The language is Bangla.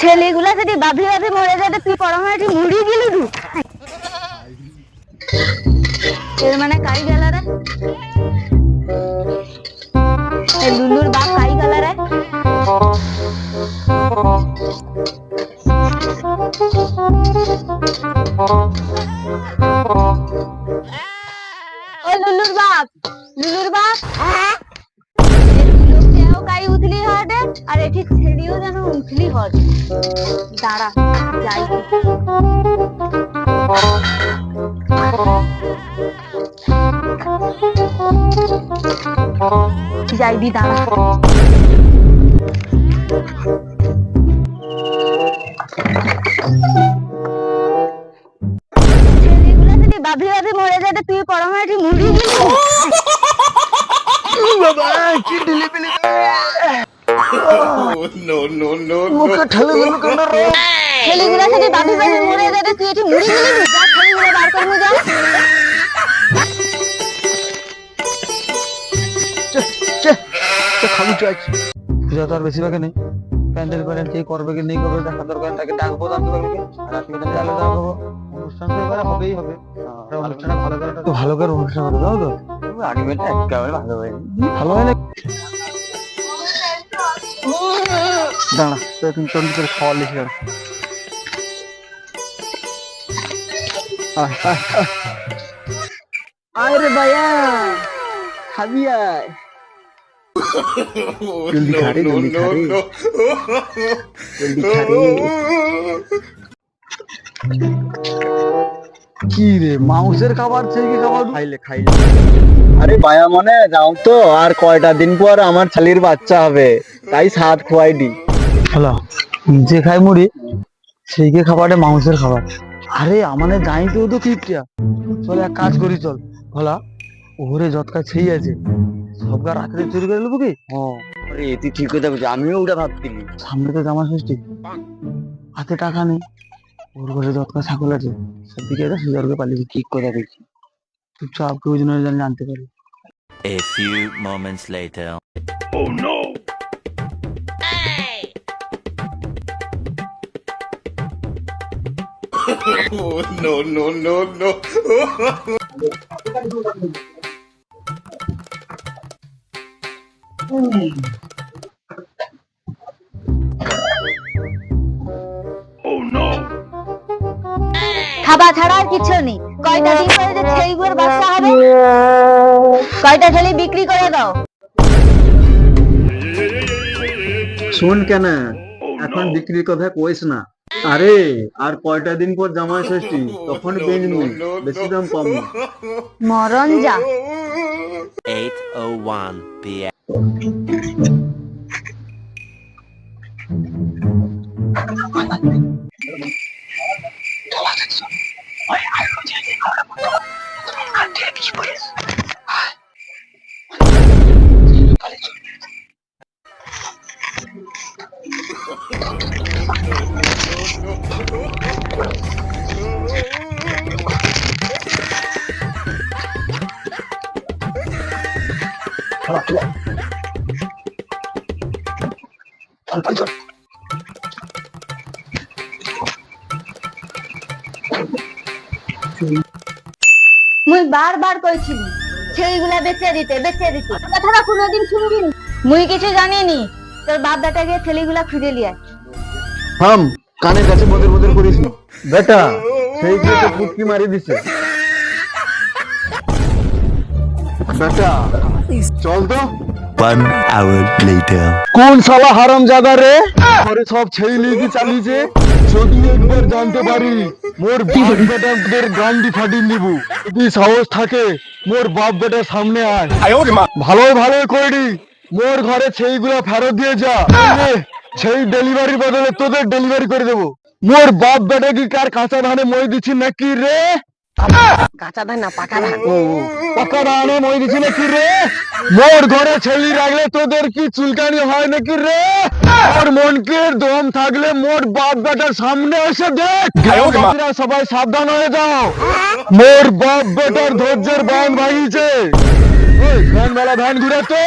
ছেলেগুলা যদি বাভি বাভি মরে যেতে তুই পরমাটি মুড়ি গেলি তু এর মানে কাই গেল রে? লুলুর বাপ কাই গেল রে? ও লুলুর বাপ লুলুর বাপ। আর এটি ছেড়িও যেন উঠলি হট দাঁড়া, যাই। যাই দি দাঁড়া মরে তুই পরমাটি মুড়ি no, no, no, মুখে ঠেলে দিল কেন রে? ছেলেগুলা যদি বাভি বাভি মরে যেতে তুই এটি মুড়ি গেলি যা ছেলেগুলো বার করব যা। চে চে চে খাবি চাই পূজা তো আর বেশি বাকি নেই। প্যান্ডেল প্যান্ডেল কে করবে কি নেই করবে দেখা দরকার তাকে ডাকবো দান করবে কি রাত্রি বেলা জালে ডাকবো অনুষ্ঠান তো এবারে হবেই হবে। আর অনুষ্ঠানটা ভালো করে ভালো করে অনুষ্ঠান হবে দাও তো? আগে বেলা একেবারে ভালো হয় ভালো হয় না দাঁড়া তুমি চন্ডি করে খাওয়া লিখে দাঁড়া আয় আয় আয়। আয় রে ভাইয়া খাবি আয়। জলদি খা জলদি খা জলদি খা রে কি রে মাউসের খাবার খাবার খাইলে খাইলে। আরে বায়া মনে যাও তো আর কয়টা দিন পর আমার ছালির বাচ্চা হবে তাই সাত খোয়াই দি। যে খাই মুড়ি সেইকে খাবারে মাংসের খাবার। আরে আমাদের গাই তো তো কিপটিয়া। চল এক কাজ করি চল। ভলা ওরে যতকা সেই আছে। সবগা রাত্রে চুরি করে নেব কি? আরে তুই ঠিক কথা বলছিস আমিও ওটা ভাবছি সামনে তো জামা ষষ্ঠী। হাতে টাকা নেই। ওর ঘরে যতকা ছাগল আছে সব দিকে এটা সুজারকে পালিয়েছে ঠিক কথা বলছিস চুপচাপ কেউ যেন যেন জানতে পারে। A few moments later. Oh no, no, no, no. খাবা ছাড়া আর কিছু নেই। কয়টা দিন পরে যে ছেলেগুলোর বাচ্চা হবে? কয়টা ছেলে বিক্রি করে দাও? শুন কেন? এখন বিক্রির কথা কইস না। আরে আর কয়টা দিন পর জামাই ষষ্ঠী তখন বেচবি। বেশি দাম কম না। মরণ যা। 8:01 p.m. মুই বারবার কইছিলি ছেলেগুলা বেচে দিতে বেচে দিতে। কথাটা কোনোদিন শুনবি মুই কিছু জানিনি, তোর বাপ বেটা গিয়ে ছেলেগুলা খুঁজে লিয়ে। থাম, কানের কাছে বদর বদর করিস বেটা, সেই তো ফুটকি মারি দিছে। বেটা চল তো। One hour later. কোন সালা হারাম জাদা রে? ঘরে সব লিখে চালিয়েছে। যদি একবার জানতে পারি মোর বাপ বেটাদের গান্ডি ফাটিয়ে নিব। যদি সাহস থাকে মোর বাপ বেটার সামনে আয়। ভালোই ভালোই করি মোর ঘরে সেইগুলা ফেরত দিয়ে যা। সেই ডেলিভারির বদলে তোদের ডেলিভারি করে দেবো। মোর বাপ বেটা কি কার কাঁচা ধানে মই দিচ্ছি নাকি রে? কাঁচা ধান না পাকা ধান পাকা ধানে মই নাকি রে? মোর ঘরে ছেলি রাখলে তোদের কি চুলকানি হয় নাকি রে? মোর মনকে দম থাকলে মোর বাপ বেটার সামনে এসে দেখ। সবাই সাবধান হয়ে যাও। মোর বাপ বেটার ধৈর্যের বান ভাঙিছে। ভ্যান মেলা ভ্যান ঘুরে তো